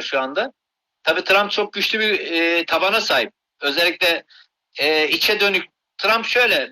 şu anda. Tabii Trump çok güçlü bir e, tabana sahip. Özellikle e, içe dönük. Trump şöyle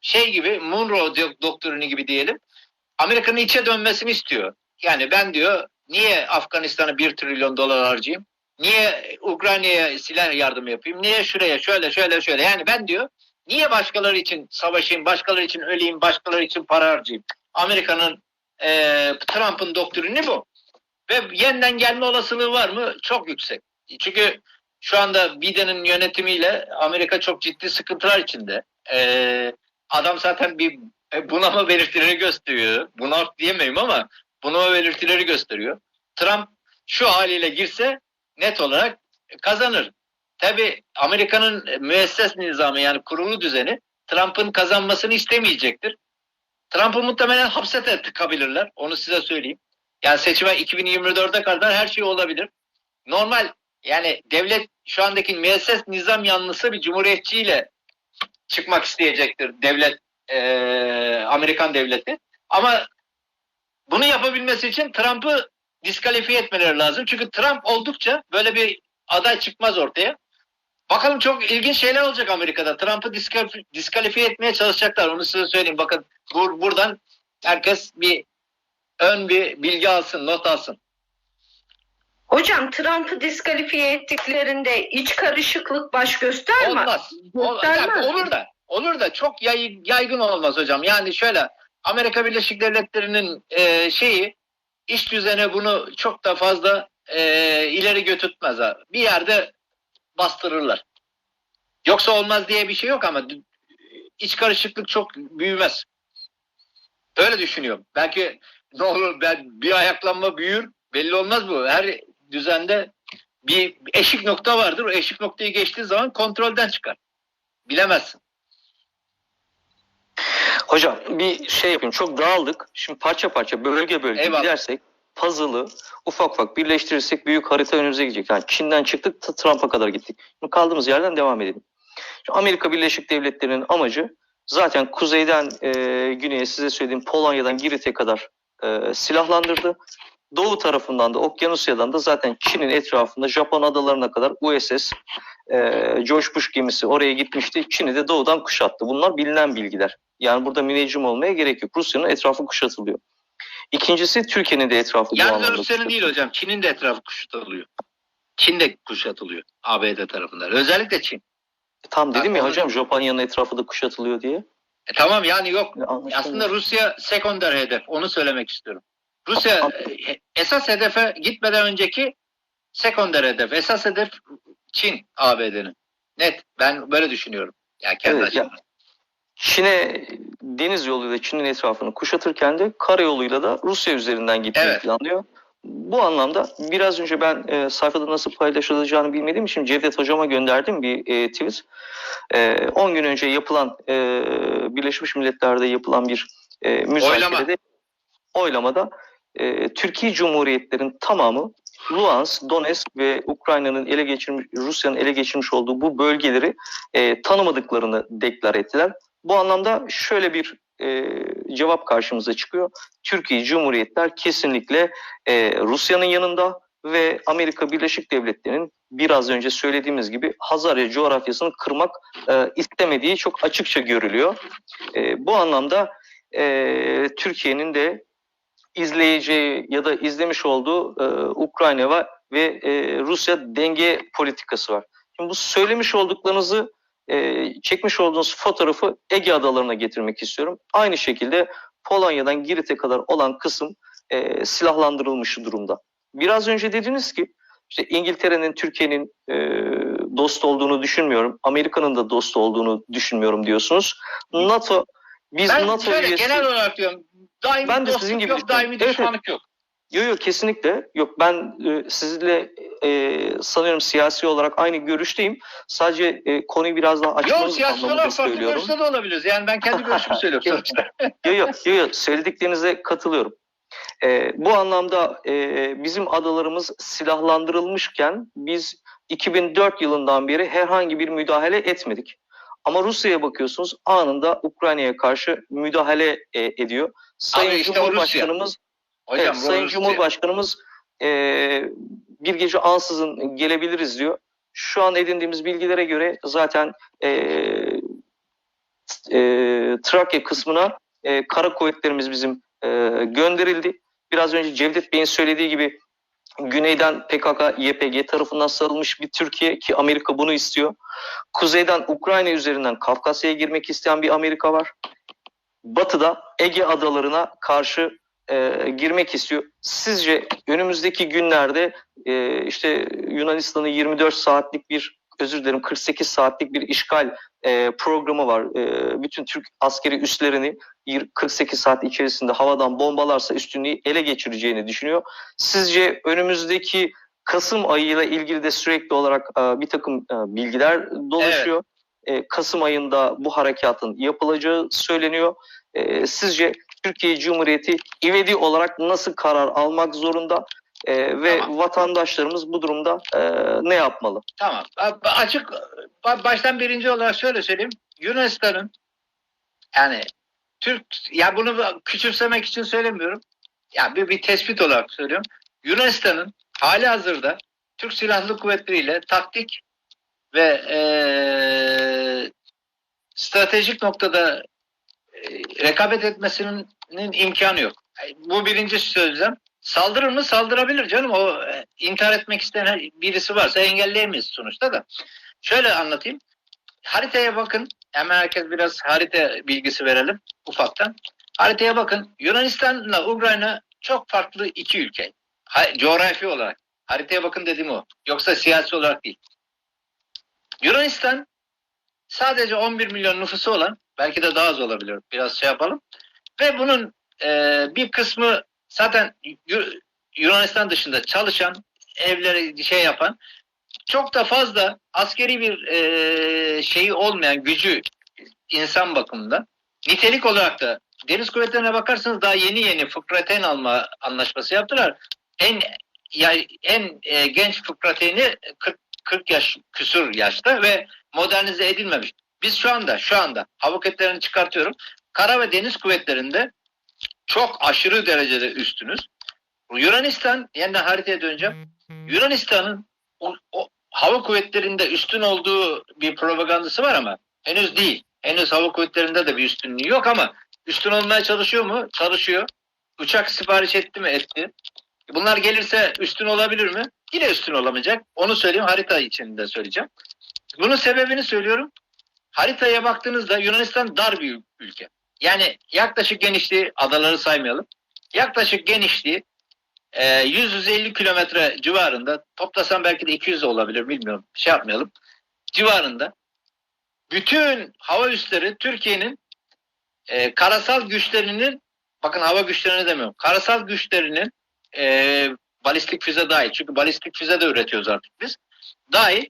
şey gibi Monroe do- doktrini gibi diyelim. Amerika'nın içe dönmesini istiyor. Yani ben diyor niye Afganistan'a bir trilyon dolar harcayayım? Niye Ukrayna'ya silah yardımı yapayım? Niye şuraya şöyle şöyle şöyle? Yani ben diyor niye başkaları için savaşayım, başkaları için öleyim, başkaları için para harcayayım? Amerika'nın e, Trump'ın doktrini bu. Ve yeniden gelme olasılığı var mı? Çok yüksek. Çünkü şu anda Biden'in yönetimiyle Amerika çok ciddi sıkıntılar içinde. E, adam zaten bir e, bunama belirtileri gösteriyor. Bunalt diyemeyim ama bunama belirtileri gösteriyor. Trump şu haliyle girse net olarak kazanır. Tabi Amerika'nın müesses nizamı yani kurulu düzeni Trump'ın kazanmasını istemeyecektir. Trump'ı muhtemelen hapse tıkabilirler. Onu size söyleyeyim. Yani seçime 2024'e kadar her şey olabilir. Normal yani devlet şu andaki müesses nizam yanlısı bir cumhuriyetçiyle çıkmak isteyecektir devlet eee, Amerikan devleti. Ama bunu yapabilmesi için Trump'ı diskalifiye etmeleri lazım. Çünkü Trump oldukça böyle bir aday çıkmaz ortaya. Bakalım çok ilginç şeyler olacak Amerika'da. Trump'ı diskalifi- diskalifiye etmeye çalışacaklar. Onu size söyleyeyim. Bakın bur- buradan herkes bir ön bir bilgi alsın, not alsın. Hocam Trump'ı diskalifiye ettiklerinde iç karışıklık baş göstermez. Olmaz. Ol- Göstermez. yani olur da olur da çok yay- yaygın olmaz hocam. Yani şöyle Amerika Birleşik Devletleri'nin e, şeyi iş düzeni bunu çok da fazla e, ileri götürtmez. Bir yerde bastırırlar. Yoksa olmaz diye bir şey yok ama iç karışıklık çok büyümez. Öyle düşünüyorum. Belki ne olur ben bir ayaklanma büyür belli olmaz bu. Her düzende bir eşik nokta vardır. O eşik noktayı geçtiği zaman kontrolden çıkar. Bilemezsin. Hocam bir şey yapayım. Çok dağıldık. Şimdi parça parça bölge bölge Eyvallah. gidersek puzzle'ı ufak ufak birleştirirsek büyük harita önümüze gidecek. Yani Çin'den çıktık Trump'a kadar gittik. Şimdi kaldığımız yerden devam edelim. Şimdi Amerika Birleşik Devletleri'nin amacı zaten kuzeyden e, güneye size söylediğim Polonya'dan Girit'e kadar e, silahlandırdı. Doğu tarafından da Okyanusya'dan da zaten Çin'in etrafında Japon adalarına kadar USS e, George Bush gemisi oraya gitmişti. Çin'i de doğudan kuşattı. Bunlar bilinen bilgiler. Yani burada müneccim olmaya gerek yok. Rusya'nın etrafı kuşatılıyor. İkincisi Türkiye'nin de etrafı Yalnız Rusya'nın değil hocam. Çin'in de etrafı kuşatılıyor. Çin de kuşatılıyor ABD tarafından. Özellikle Çin. Tam dedim ya hocam Japonya'nın etrafı da kuşatılıyor diye. E, tamam yani yok. Anlaşıldı. Aslında Rusya sekonder hedef. Onu söylemek istiyorum. Rusya e, esas hedefe gitmeden önceki sekonder hedef. Esas hedef Çin ABD'nin. Net. Ben böyle düşünüyorum. Yani kendi Evet, ya- açımdan. Çin'e deniz yoluyla Çin'in etrafını kuşatırken de karayoluyla da Rusya üzerinden gitmeyi Evet. planlıyor. Bu anlamda biraz önce ben e, sayfada nasıl paylaşılacağını bilmediğim için Cevdet Hocam'a gönderdim bir e, tweet. E, 10 gün önce yapılan e, Birleşmiş Milletler'de yapılan bir e, müzakerede oylamada e, Türkiye Cumhuriyetlerin tamamı Luhansk, Donetsk ve Ukrayna'nın ele geçirmiş, Rusya'nın ele geçirmiş olduğu bu bölgeleri e, tanımadıklarını deklar ettiler. Bu anlamda şöyle bir e, cevap karşımıza çıkıyor. Türkiye Cumhuriyetler kesinlikle e, Rusya'nın yanında ve Amerika Birleşik Devletleri'nin biraz önce söylediğimiz gibi Hazarya coğrafyasını kırmak e, istemediği çok açıkça görülüyor. E, bu anlamda e, Türkiye'nin de izleyeceği ya da izlemiş olduğu e, Ukrayna ve, e, Rusya denge politikası var. Şimdi bu söylemiş olduklarınızı e, çekmiş olduğunuz fotoğrafı Ege adalarına getirmek istiyorum. Aynı şekilde Polonya'dan Girit'e kadar olan kısım e, silahlandırılmış durumda. Biraz önce dediniz ki işte İngiltere'nin Türkiye'nin e, dost olduğunu düşünmüyorum. Amerika'nın da dost olduğunu düşünmüyorum diyorsunuz. NATO biz Ben NATO şöyle üyesi genel olarak diyorum. Daimi Ben de dostluk sizin gibi yok, daimi Evet, düşmanlık yok. Yok yok kesinlikle yok ben e, sizinle e, sanıyorum siyasi olarak aynı görüşteyim. Sadece e, konuyu biraz daha Yok açmanız siyasi olarak farklı görüşte de olabiliriz. Yani ben kendi görüşümü söylüyorum sonuçta. Yok yok yok yok söylediklerinize katılıyorum. E, bu anlamda e, bizim adalarımız silahlandırılmışken biz 2004 yılından beri herhangi bir müdahale etmedik. Ama Rusya'ya bakıyorsunuz anında Ukrayna'ya karşı müdahale e, ediyor. Sayın Abi işte o Rusya. Hocam evet, Sayın Rusya. Cumhurbaşkanımız e, bir gece ansızın gelebiliriz diyor. Şu an edindiğimiz bilgilere göre zaten e, e, Trakya kısmına e, kara kuvvetlerimiz bizim e, gönderildi. Biraz önce Cevdet Bey'in söylediği gibi güneyden PKK, YPG tarafından sarılmış bir Türkiye ki Amerika bunu istiyor. Kuzeyden Ukrayna üzerinden Kafkasya'ya girmek isteyen bir Amerika var. Batıda Ege adalarına karşı e, girmek istiyor. Sizce önümüzdeki günlerde e, işte Yunanistan'ın 24 saatlik bir özür dilerim 48 saatlik bir işgal e, programı var. E, bütün Türk askeri üslerini 48 saat içerisinde havadan bombalarsa üstünlüğü ele geçireceğini düşünüyor. Sizce önümüzdeki Kasım ayıyla ilgili de sürekli olarak e, bir takım e, bilgiler dolaşıyor. E, Kasım ayında bu harekatın yapılacağı söyleniyor. E, sizce Türkiye Cumhuriyeti ivedi olarak nasıl karar almak zorunda E, ve Tamam. vatandaşlarımız bu durumda e, ne yapmalı? Tamam. Açık ba- baştan birinci olarak şöyle söyleyeyim. Yunanistan'ın yani Türk ya bunu küçümsemek için söylemiyorum. Ya bir, bir tespit olarak söylüyorum. Yunanistan'ın hali hazırda Türk Silahlı Kuvvetleri ile taktik ve eee, stratejik noktada rekabet etmesinin imkanı yok. Bu birinci sözlem. Saldırır mı? Saldırabilir canım. O e, intihar etmek isteyen birisi varsa engelleyemeyiz sonuçta da. Şöyle anlatayım. Haritaya bakın. Hemen herkes biraz harita bilgisi verelim ufaktan. Haritaya bakın. Yunanistan'la Ukrayna çok farklı iki ülke. Ha- coğrafi olarak. Haritaya bakın dediğim o. Yoksa siyasi olarak değil. Yunanistan sadece 11 milyon nüfusu olan belki de daha az olabilir. Biraz şey yapalım. Ve bunun e, bir kısmı zaten Yu- Yunanistan dışında çalışan, evleri şey yapan çok da fazla askeri bir e, şeyi olmayan gücü insan bakımından nitelik olarak da deniz kuvvetlerine bakarsanız daha yeni yeni fıkraten alma anlaşması yaptılar. En ya, en e, genç fıkrateni 40, 40 yaş küsur yaşta ve modernize edilmemiş. Biz şu anda şu anda hava kuvvetlerini çıkartıyorum. Kara ve deniz kuvvetlerinde çok aşırı derecede üstünüz. Yunanistan, yeniden haritaya döneceğim. Yunanistan'ın o, o hava kuvvetlerinde üstün olduğu bir propagandası var ama henüz değil. Henüz hava kuvvetlerinde de bir üstünlüğü yok ama üstün olmaya çalışıyor mu? Çalışıyor. Uçak sipariş etti mi? Etti. Bunlar gelirse üstün olabilir mi? Yine üstün olamayacak. Onu söyleyeyim harita içinde söyleyeceğim. Bunun sebebini söylüyorum. Haritaya baktığınızda Yunanistan dar bir ülke. Yani yaklaşık genişliği adaları saymayalım. Yaklaşık genişliği e, 100-150 kilometre civarında toplasam belki de 200 de olabilir bilmiyorum. Şey yapmayalım. Civarında bütün hava üsleri Türkiye'nin e, karasal güçlerinin bakın hava güçlerini demiyorum. Karasal güçlerinin e, balistik füze dahil. Çünkü balistik füze de üretiyoruz artık biz. Dahil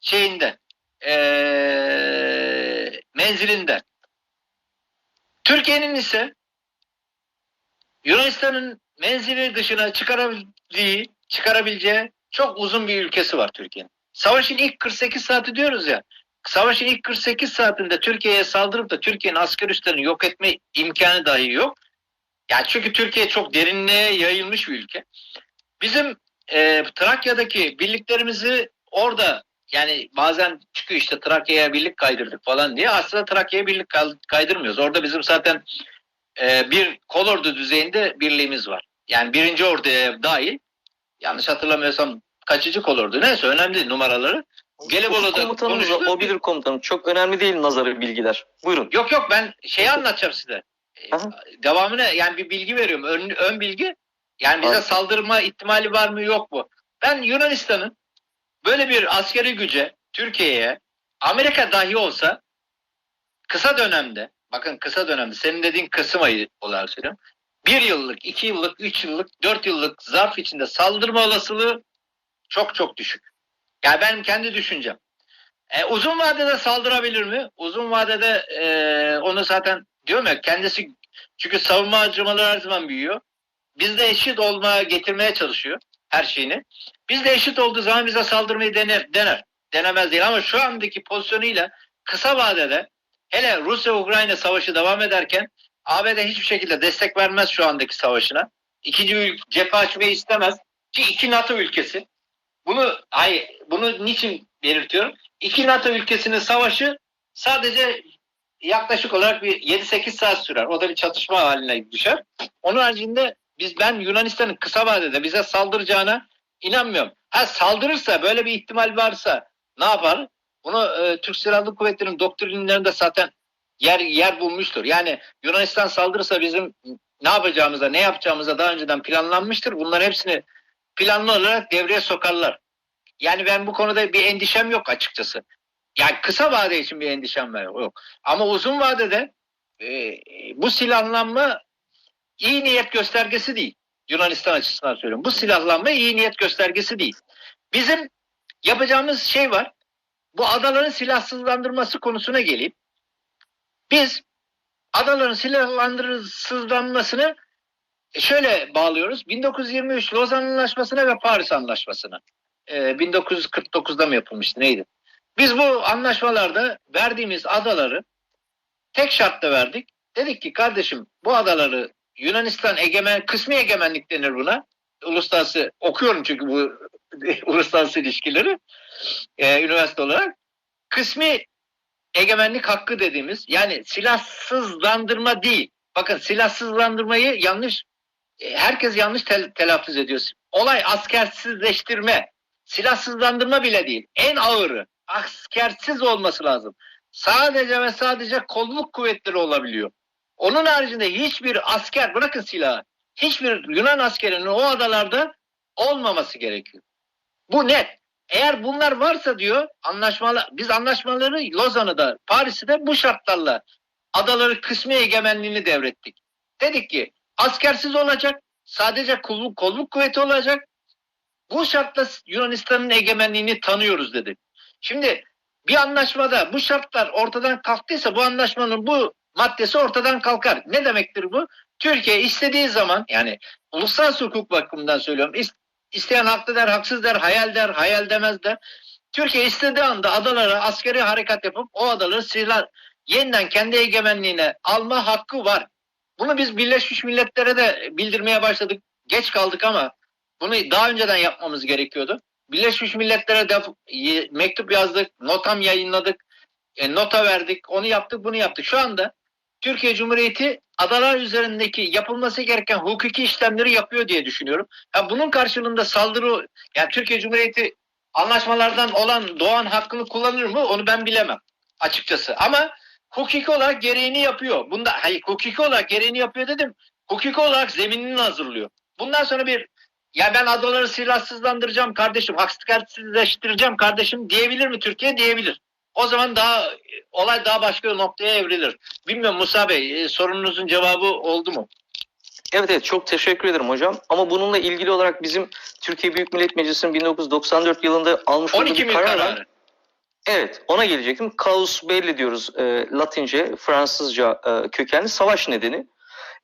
şeyinde e, menzilinde. Türkiye'nin ise Yunanistan'ın menzili dışına çıkarabildiği, çıkarabileceği çok uzun bir ülkesi var Türkiye'nin. Savaşın ilk 48 saati diyoruz ya. Savaşın ilk 48 saatinde Türkiye'ye saldırıp da Türkiye'nin asker üslerini yok etme imkanı dahi yok. Yani çünkü Türkiye çok derinliğe yayılmış bir ülke. Bizim e, Trakya'daki birliklerimizi orada yani bazen çıkıyor işte Trakya'ya birlik kaydırdık falan diye. Aslında Trakya'ya birlik kay- kaydırmıyoruz. Orada bizim zaten e, bir kolordu düzeyinde birliğimiz var. Yani birinci orduya dahil yanlış hatırlamıyorsam kaçıcı kolordu neyse önemli değil numaraları. Gelibolu'da Komutanımız konuştuk. o bilir komutanım. Çok önemli değil nazarı bilgiler. Buyurun. Yok yok ben şeyi anlatacağım size. Aha. Devamını yani bir bilgi veriyorum. Ön, ön bilgi. Yani bize Abi. saldırma ihtimali var mı yok mu? Ben Yunanistan'ın böyle bir askeri güce Türkiye'ye Amerika dahi olsa kısa dönemde bakın kısa dönemde senin dediğin Kasım ayı olarak söylüyorum. Bir yıllık, iki yıllık, üç yıllık, dört yıllık zarf içinde saldırma olasılığı çok çok düşük. Yani benim kendi düşüncem. E, uzun vadede saldırabilir mi? Uzun vadede e, onu zaten diyorum ya kendisi çünkü savunma harcamaları her zaman büyüyor. Bizde eşit olmaya getirmeye çalışıyor her şeyini. Biz de eşit olduğu zaman bize saldırmayı dener, dener. Denemez değil ama şu andaki pozisyonuyla kısa vadede hele Rusya-Ukrayna savaşı devam ederken ABD hiçbir şekilde destek vermez şu andaki savaşına. İkinci bir cephe açmayı istemez. Ki iki NATO ülkesi. Bunu hayır, bunu niçin belirtiyorum? İki NATO ülkesinin savaşı sadece yaklaşık olarak bir 7-8 saat sürer. O da bir çatışma haline düşer. Onun haricinde biz ben Yunanistan'ın kısa vadede bize saldıracağına inanmıyorum. Ha saldırırsa böyle bir ihtimal varsa ne yapar? Bunu e, Türk Silahlı Kuvvetleri'nin doktrinlerinde zaten yer yer bulmuştur. Yani Yunanistan saldırırsa bizim ne yapacağımıza, ne yapacağımıza daha önceden planlanmıştır. Bunların hepsini planlı olarak devreye sokarlar. Yani ben bu konuda bir endişem yok açıkçası. Yani kısa vade için bir endişem yok. Ama uzun vadede e, bu silahlanma iyi niyet göstergesi değil. Yunanistan açısından söylüyorum. Bu silahlanma iyi niyet göstergesi değil. Bizim yapacağımız şey var. Bu adaların silahsızlandırması konusuna geleyim. Biz adaların silahlandırılmasını şöyle bağlıyoruz. 1923 Lozan Anlaşması'na ve Paris Anlaşması'na. Ee, 1949'da mı yapılmıştı neydi? Biz bu anlaşmalarda verdiğimiz adaları tek şartla verdik. Dedik ki kardeşim bu adaları Yunanistan egemen, kısmi egemenlik denir buna. Uluslararası okuyorum çünkü bu uluslararası ilişkileri e, üniversite olarak. Kısmi egemenlik hakkı dediğimiz yani silahsızlandırma değil. Bakın silahsızlandırmayı yanlış e, herkes yanlış tel, telaffuz ediyor. Olay askersizleştirme. Silahsızlandırma bile değil. En ağırı askersiz olması lazım. Sadece ve sadece kolluk kuvvetleri olabiliyor. Onun haricinde hiçbir asker bırakın silahı. Hiçbir Yunan askerinin o adalarda olmaması gerekiyor. Bu net. Eğer bunlar varsa diyor anlaşmalar biz anlaşmaları Lozan'ı da Paris'i de bu şartlarla adaları kısmi egemenliğini devrettik. Dedik ki askersiz olacak. Sadece kolluk, kolluk kuvveti olacak. Bu şartla Yunanistan'ın egemenliğini tanıyoruz dedik. Şimdi bir anlaşmada bu şartlar ortadan kalktıysa bu anlaşmanın bu maddesi ortadan kalkar. Ne demektir bu? Türkiye istediği zaman yani uluslararası hukuk bakımından söylüyorum. İsteyen haklı der, haksız der, hayal der, hayal demez der. Türkiye istediği anda adalara askeri harekat yapıp o adaları silah yeniden kendi egemenliğine alma hakkı var. Bunu biz Birleşmiş Milletler'e de bildirmeye başladık. Geç kaldık ama bunu daha önceden yapmamız gerekiyordu. Birleşmiş Milletler'e de mektup yazdık, notam yayınladık, e, nota verdik, onu yaptık, bunu yaptık. Şu anda Türkiye Cumhuriyeti adalar üzerindeki yapılması gereken hukuki işlemleri yapıyor diye düşünüyorum. Ya bunun karşılığında saldırı, yani Türkiye Cumhuriyeti anlaşmalardan olan doğan hakkını kullanır mı onu ben bilemem açıkçası. Ama hukuki olarak gereğini yapıyor. Bunda hayır hukuki olarak gereğini yapıyor dedim. Hukuki olarak zeminini hazırlıyor. Bundan sonra bir ya ben adaları silahsızlandıracağım kardeşim, haksızlaştıracağım kardeşim diyebilir mi Türkiye? Diyebilir. O zaman daha olay daha başka bir noktaya evrilir. Bilmiyorum Musa Bey e, sorununuzun cevabı oldu mu? Evet evet çok teşekkür ederim hocam. Ama bununla ilgili olarak bizim Türkiye Büyük Millet Meclisi'nin 1994 yılında almış olduğu 12 bir bin karar kararı. Evet ona gelecektim. Kaus belli diyoruz e, Latince, Fransızca e, kökenli savaş nedeni.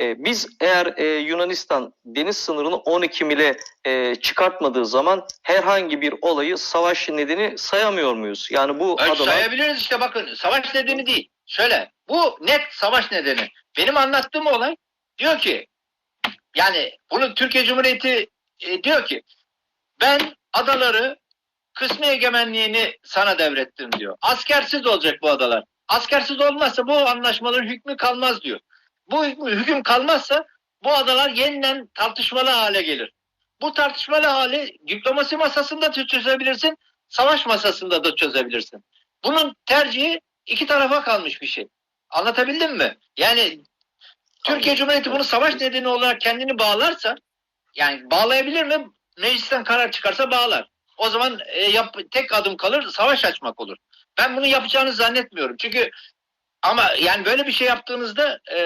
E, biz eğer e, Yunanistan deniz sınırını 12 mile e, çıkartmadığı zaman herhangi bir olayı savaş nedeni sayamıyor muyuz? Yani bu Evet, adalar... sayabiliriz işte bakın savaş nedeni değil. Şöyle bu net savaş nedeni. Benim anlattığım olay diyor ki yani bunu Türkiye Cumhuriyeti e, diyor ki ben adaları kısmi egemenliğini sana devrettim diyor. Askersiz olacak bu adalar. Askersiz olmazsa bu anlaşmaların hükmü kalmaz diyor. Bu hüküm kalmazsa bu adalar yeniden tartışmalı hale gelir. Bu tartışmalı hali diplomasi masasında da çözebilirsin, savaş masasında da çözebilirsin. Bunun tercihi iki tarafa kalmış bir şey. Anlatabildim mi? Yani Türkiye Cumhuriyeti bunu savaş nedeni olarak kendini bağlarsa yani bağlayabilir mi? Meclisten karar çıkarsa bağlar. O zaman e, yap, tek adım kalır savaş açmak olur. Ben bunu yapacağını zannetmiyorum. Çünkü ama yani böyle bir şey yaptığınızda e,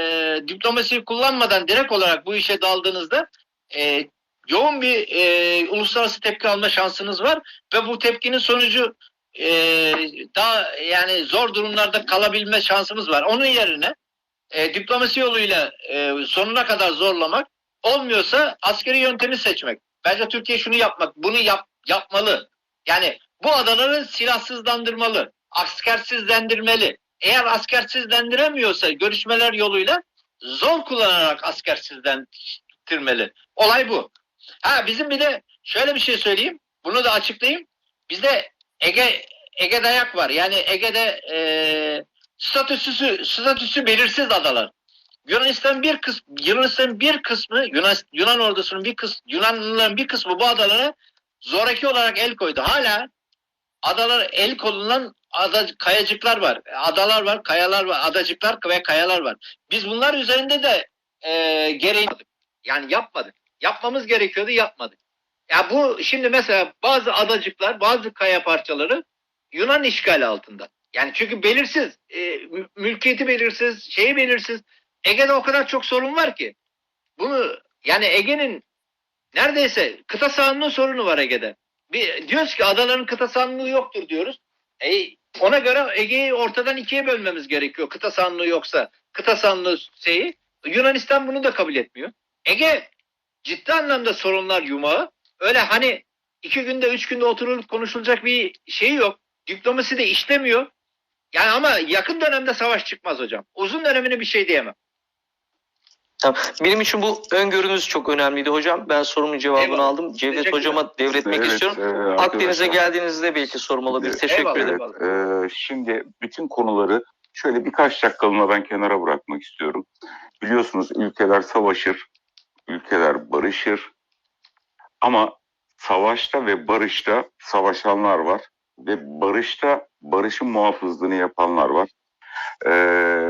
diplomasiyi kullanmadan direkt olarak bu işe daldığınızda e, yoğun bir e, uluslararası tepki alma şansınız var ve bu tepkinin sonucu e, daha yani zor durumlarda kalabilme şansımız var. Onun yerine e, diplomasi yoluyla e, sonuna kadar zorlamak olmuyorsa askeri yöntemi seçmek. Bence Türkiye şunu yapmak, bunu yap, yapmalı. Yani bu adaları silahsızlandırmalı, askersizlendirmeli. Eğer askersizlendiremiyorsa görüşmeler yoluyla zor kullanarak askersizlendirmeli. Olay bu. Ha bizim bir de şöyle bir şey söyleyeyim. bunu da açıklayayım. Bizde Ege Ege dayak var. Yani Ege'de e, statüsü statüsü belirsiz adalar. Yunanistan bir kısmı Yunanistan bir kısmı Yunan, Yunan ordusunun bir kısmı Yunanlıların bir kısmı bu adalara zoraki olarak el koydu. Hala adalar el konulan ada, kayacıklar var. Adalar var, kayalar var, adacıklar ve kayalar var. Biz bunlar üzerinde de e, gereği yani yapmadık. Yapmamız gerekiyordu, yapmadık. Ya bu şimdi mesela bazı adacıklar, bazı kaya parçaları Yunan işgali altında. Yani çünkü belirsiz, e, mü- mülkiyeti belirsiz, şeyi belirsiz. Ege'de o kadar çok sorun var ki. Bunu yani Ege'nin neredeyse kıta sahanlığı sorunu var Ege'de. Bir, diyoruz ki adaların kıta sahanlığı yoktur diyoruz. E, ona göre Ege'yi ortadan ikiye bölmemiz gerekiyor. Kıta sahanlığı yoksa kıta sahanlığı şeyi. Yunanistan bunu da kabul etmiyor. Ege ciddi anlamda sorunlar yumağı. Öyle hani iki günde üç günde oturulup konuşulacak bir şey yok. Diplomasi de işlemiyor. Yani ama yakın dönemde savaş çıkmaz hocam. Uzun dönemini bir şey diyemem. Tamam. Benim için bu öngörünüz çok önemliydi hocam. Ben sorumun cevabını Eyvallah. aldım. Cevdet hocama devretmek Evet, istiyorum. e, Akdeniz'e geldiğinizde belki sorum olabilir. Teşekkür Eyvallah. ederim. Evet, e, şimdi bütün konuları şöyle birkaç dakikalığına ben kenara bırakmak istiyorum. Biliyorsunuz ülkeler savaşır, ülkeler barışır. Ama savaşta ve barışta savaşanlar var. Ve barışta barışın muhafızlığını yapanlar var. E,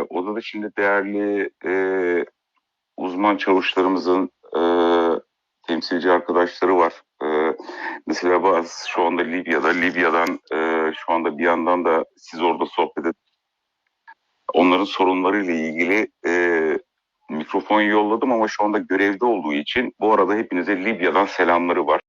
odada şimdi değerli e, uzman çavuşlarımızın e, temsilci arkadaşları var. E, Mesela bazı şu anda Libya'da, Libya'dan e, şu anda bir yandan da siz orada sohbet edin. Onların sorunlarıyla ilgili e, mikrofon yolladım ama şu anda görevde olduğu için bu arada hepinize Libya'dan selamları var.